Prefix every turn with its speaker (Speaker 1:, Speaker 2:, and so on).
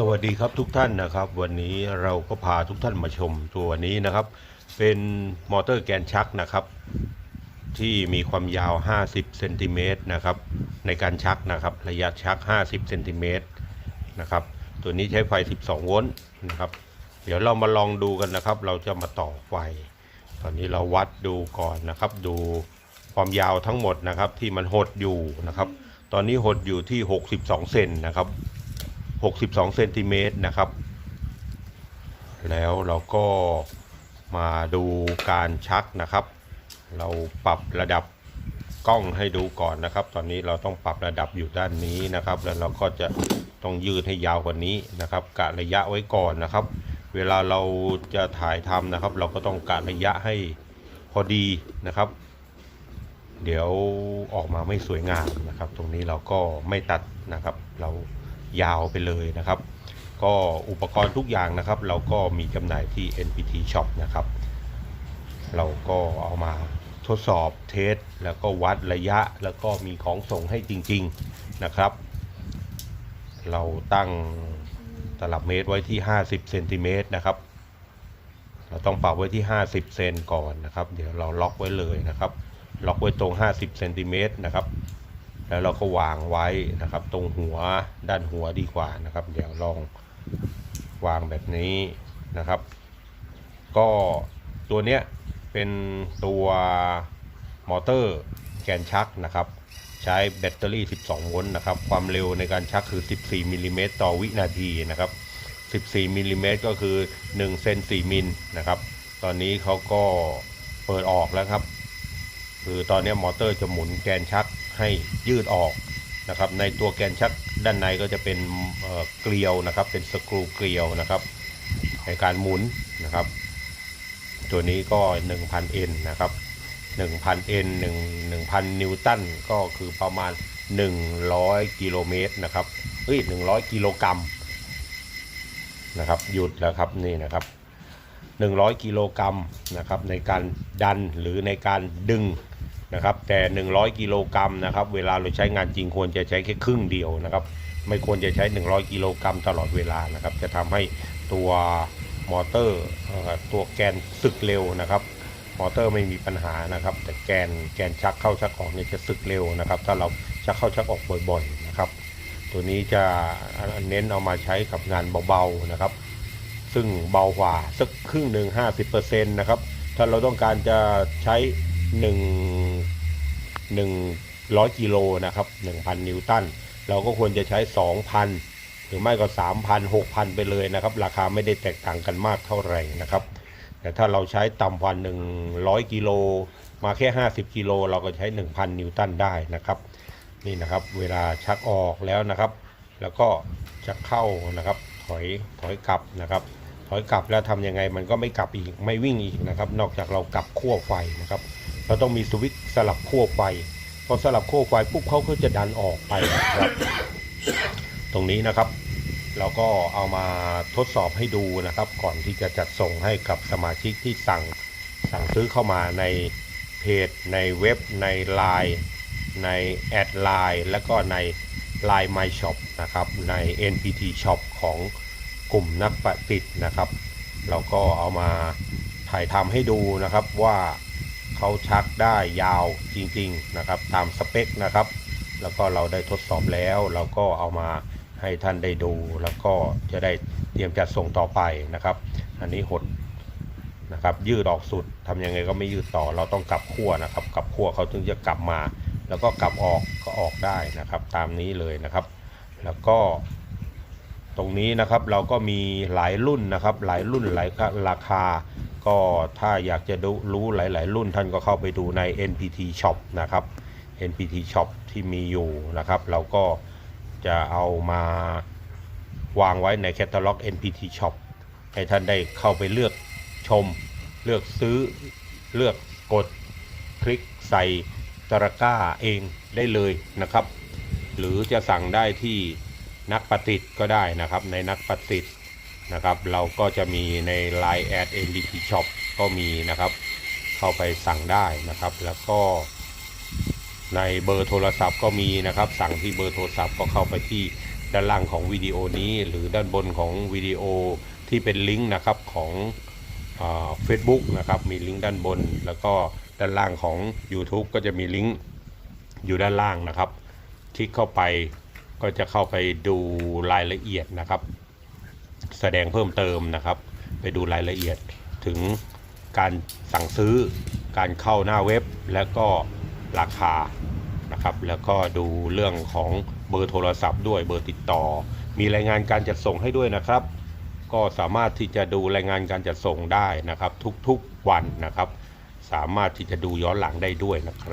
Speaker 1: สวัสดีครับทุกท่านนะครับ วันนี้เราก็พาทุกท่านมาชมตัวนี้นะครับ เป็นมอเตอร์แกนชักนะครับ ที่มีความยาว 50เซนติเมตรนะครับในการชักนะครับ ระยะชัก 50เซนติเมตรนะครับ ตัวนี้ใช้ไฟ 12 โวลต์นะครับ เดี๋ยวเรามาลองดูกันนะครับ เราจะมาต่อไฟ ตอนนี้เราวัดดูก่อนนะครับ ดูความยาวทั้งหมดนะครับ ที่มันหดอยู่นะครับ ตอนนี้หดอยู่ที่ 62 เซนนะครับ 62เซนติเมตรนะครับ แล้วเราก็มาดูการชักนะครับ เราปรับระดับกล้องให้ดูก่อนนะครับ ตอนนี้เราต้องปรับระดับอยู่ด้านนี้นะครับ แล้วเราก็จะต้องยืดให้ยาวกว่านี้นะครับ กะระยะไว้ก่อนนะครับ เวลาเราจะถ่ายทำนะครับ เราก็ต้องกะระยะให้พอดีนะครับ เดี๋ยวออกมาไม่สวยงามนะครับ ตรงนี้เราก็ไม่ตัดนะครับ เรา ยาวไปเลยนะครับ ก็อุปกรณ์ทุกอย่างนะครับ เราก็มีจำหน่ายที่ NPT Shop นะครับ เราก็เอามาทดสอบเทส แล้วก็วัดระยะแล้วก็มีของส่งให้จริง ๆนะครับ เราตั้งตลับเมตรไว้ที่ 50เซนติเมตรนะครับ เราต้องปรับไว้ที่ 50 เซนก่อนนะครับ เดี๋ยวเราล็อกไว้เลยนะครับ ล็อกไว้ตรง 50เซนติเมตรนะครับ แล้วเราก็วางไว้นะครับ ตรงหัวด้านหัวดีกว่านะครับ เดี๋ยวลองวางแบบนี้นะครับ ก็ตัวเนี้ยเป็นตัวมอเตอร์แกนชักนะครับ ใช้แบตเตอรี่ 12 โวลต์นะครับ ความเร็วในการชักคือ 14 มิลลิเมตรต่อวินาทีนะครับ 14 มิลลิเมตรก็คือ 1 เซน4มิลนะครับ ตอนนี้เขาก็เปิดออกแล้วครับ คือตอนนี้มอเตอร์จะหมุนแกนชัก ให้ยืดออกนะครับ ในตัวแกนชักด้านในก็จะเป็นเเกลียวนะครับ เป็นสกรูเกลียวนะครับ ในการหมุนนะครับ ตัวนี้ก็ 1,000 N นะครับ 1,000 N 1 1,000 นิวตันก็คือประมาณ 100 กิโลเมตรนะครับเฮ้ย100 กิโลกรัมนะครับ หยุดแล้วครับนี่นะครับ 100 กิโลกรัมนะครับในการดันหรือในการดึง นะครับแต่ 100 กิโลกรัมนะครับเวลาเราใช้งานจริงควรจะใช้แค่ครึ่งเดียวนะครับไม่ควรจะใช้ 100 กิโลกรัมตลอดเวลานะครับจะทำให้ตัวมอเตอร์ตัวแกนสึกเร็วนะครับมอเตอร์ไม่มีปัญหานะครับ แต่แกนแกนชักเข้าชักออกเนี่ยจะสึกเร็วนะครับ ถ้าเราชักเข้าชักออกบ่อยๆนะครับ ตัวนี้จะเน้นเอามาใช้กับงานเบาๆนะครับ ซึ่งเบากว่าสักครึ่งหนึ่งห้าสิบเปอร์เซ็นต์นะครับถ้าเราต้องการจะใช้ หนึ่งหนึ่งร้อยกิโลนะครับหนึ่งพันนิวตัน เราก็ควรจะใช้สองพันหรือไม่ก็สามพันหกพันไปเลยนะครับ ราคาไม่ได้แตกต่างกันมากเท่าไหร่นะครับ แต่ถ้าเราใช้ต่ำกว่าหนึ่งร้อยกิโลมาแค่ห้าสิบกิโลเราก็ใช้หนึ่งพันนิวตันได้นะครับนี่นะครับเวลาชักออกแล้วนะครับ แล้วก็จะเข้านะครับถอยถอยกลับนะครับ ถอยกลับแล้วทำยังไงมันก็ไม่กลับอีกไม่วิ่งอีกนะครับ นอกจากเรากลับขั้วไฟนะครับ เราต้องมีสวิตช์สลับขั้วไฟพอสลับขั้วไฟปุ๊บเขาก็จะดันออกไปนะครับ ตรงนี้นะครับ เราก็เอามาทดสอบให้ดูนะครับ ก่อนที่จะจัดส่งให้กับสมาชิกที่สั่งสั่งซื้อเข้ามาในเพจ ในเว็บ ในไลน์ในแอดไลน์แล้วก็ใน Line My Shop นะครับใน NPT Shop ของกลุ่มนักประดิษฐ์นะครับ เราก็เอามาถ่ายทำให้ดูนะครับว่า เขาชักได้ยาวจริงๆนะครับตามสเปคนะครับ แล้วก็เราได้ทดสอบแล้ว เราก็เอามาให้ท่านได้ดู แล้วก็จะได้เตรียมจัดส่งต่อไปนะครับ อันนี้หดนะครับยืดออกสุดทำยังไงก็ไม่ยืดต่อ เราต้องกลับขั้วนะครับกลับขั้วเขาถึงจะกลับมา แล้วก็กลับออกก็ออกได้นะครับ ตามนี้เลยนะครับ แล้วก็ตรงนี้นะครับเราก็มีหลายรุ่นนะครับ หลายรุ่นหลายราคา ก็ถ้าอยากจะรู้หลาย ๆ รุ่นท่านก็เข้าไปดูใน NPT Shop นะครับ NPT Shop ที่มีอยู่นะครับ เราก็จะเอามาวางไว้ในแคตตาล็อก NPT Shop ให้ท่านได้เข้าไปเลือกชม เลือกซื้อ เลือกกดคลิกใส่ตะกร้าเองได้เลยนะครับ หรือจะสั่งได้ที่นักประดิก็ได้นะครับ ในนักประดิ นะครับเราก็จะมีใน Line แอด NBT Shop ก็มีนะครับ เข้าไปสั่งได้นะครับ แล้วก็ในเบอร์โทรศัพท์ก็มีนะครับ สั่งที่เบอร์โทรศัพท์ก็เข้าไปที่ด้านล่างของวิดีโอนี้ หรือด้านบนของวิดีโอที่เป็นลิงก์นะครับของเฟซบุ๊กนะครับมีลิงก์ด้านบน แล้วก็ด้านล่างของ YouTube ก็จะมีลิงก์อยู่ด้านล่างนะครับ คลิกเข้าไปก็จะเข้าไปดูรายละเอียดนะครับ แสดงเพิ่มเติมนะครับ ไปดูรายละเอียดถึงการสั่งซื้อ การเข้าหน้าเว็บ และก็ราคานะครับ แล้วก็ดูเรื่องของเบอร์โทรศัพท์ด้วยเบอร์ติดต่อ มีรายงานการจัดส่งให้ด้วยนะครับ ก็สามารถที่จะดูรายงานการจัดส่งได้นะครับ ทุกๆวันนะครับ สามารถที่จะดูย้อนหลังได้ด้วยนะครับ